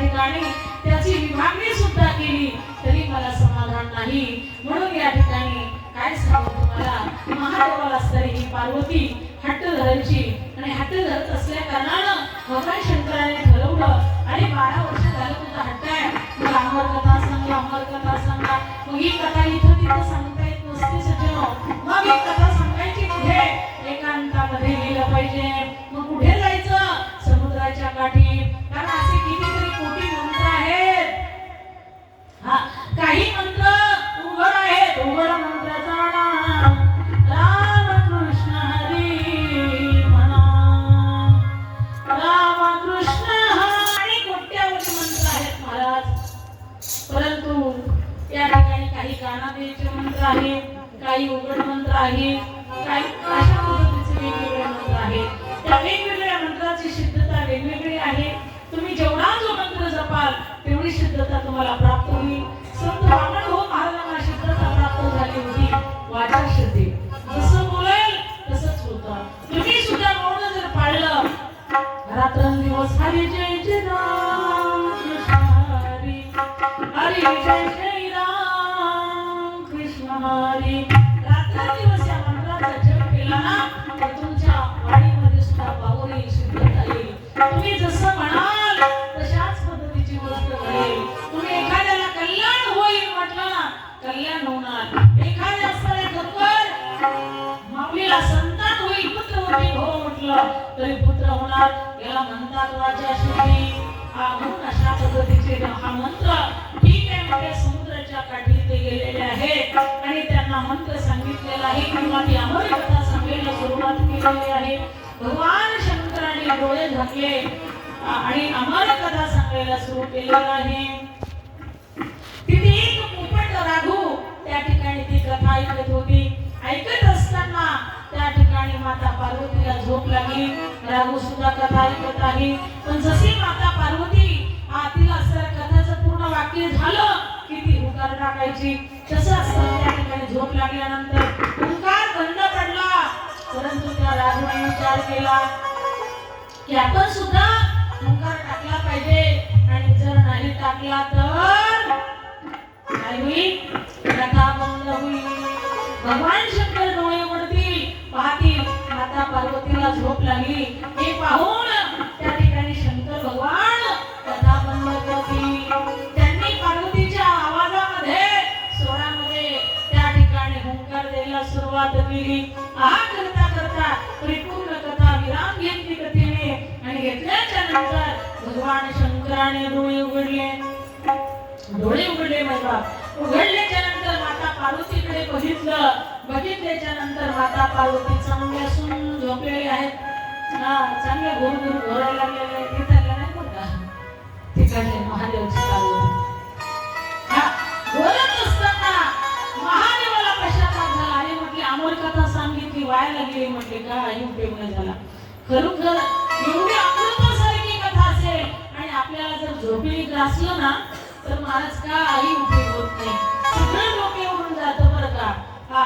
ठिकाणी त्याची विभागणी सुद्धा केली तरी मला समाधान नाही. म्हणून या ठिकाणी काय सांगू तुम्हाला? महादेवाला तरी ही पार्वती हट्ट धरायची आणि हट्ट धरत असल्या कारणानं भगवान शंकराने ठरवलं आणि बारा वर्ष झालं तुझा हट्ट आहे. मग अमर कथा सांगा अमर कथा सांगा. मग ही कथा इथं तिथं सांगता येत नसते सज्जनो. मग ही कथा काही मंत्र आहेत काही उघड मंत्र आहे काही अशा पद्धतीचे वेगवेगळे मंत्र आहेत. त्या वेगवेगळ्या मंत्राची सिद्धता वेगवेगळी आहे. तुम्ही जेवढा जो मंत्र जपाल तेवढी सिद्धता तुम्हाला प्राप्त होईल. संत वामन हो महाराजांना सिद्धता प्राप्त झाली होती वाचा श्रद्धे जसं बोलेल तसंच होतं तुम्ही सुद्धा मौन जर पाळलं रात्रंदिवस हरी जय जय राम हरी जय तरी पुत्र होणार याला म्हणतात वाचा शुद्धी हा म्हणून अशा पद्धतीचे हा मंत्र ठीक आहे म्हणजे समुद्राच्या काठी ते गेलेले आहेत. आणि त्यांना मंत्र सांगितलेला आहे. किंवा ती अमर कथा सांगायला सुरुवात केलेली आहे. भगवान शंकराने डोळे झाकले. आणि अमर कथा सांगायला सुरू केलेलं आहे. तिथे एक पोपट राघू त्या ठिकाणी ती कथा ऐकत होती. आणि माता पार्वतीला झोप लागली. राहू सुद्धा कथा ऐकत आहे पण जशी माता पार्वती आ, तिला सर कथाचं पूर्ण वाक्य झालं की ती हुकार टाकायची. तसं असतं त्या ठिकाणी झोप लागल्यानंतर हुकार बंद पडला. परंतु त्या राघूने विचार केला की आपण सुद्धा हुंकार टाकला पाहिजे. आणि जर नाही टाकला तर काय होईल कथा बंद होईल. भगवान शंकर पार्वतीला झोप लागली. हे पाहून त्या ठिकाणी शंकर भगवान कथा बंद करतील त्यांनी पार्वतीच्या आवाजामध्ये स्वरामध्ये त्या ठिकाणी हुंकार द्यायला सुरुवात केली. आ करता करता परिपूर्ण कथा विराम घेतली कथेने आणि घेतल्याच्या नंतर भगवान शंकराने डोळे उघडले. डोळे उघडले माझा उघडल्याच्या नंतर माता पार्वतीकडे बघितलं. बघितल्याच्या नंतर माता पार्वती चांगल्या सुंदर झोपलेले आहेत. हा चांगल्या घोर घोर घोरायला लागलेले आहेत. ते नाही बरं का तिकडले महादेवची पार्वती बोलत असताना महादेवाला पश्चाताप झाला. आणि म्हटली अमोल कथा सांगितली वाया लागली. म्हटले काही उपयोग नाही झाला. खरोखर एवढी अमृतासारखी कथा असेल आणि आपल्याला जर झोपी ग्रासलं ना तर महाराज काही उपयोग होत नाही? सगळं डोके उडून जातं बरं का. हा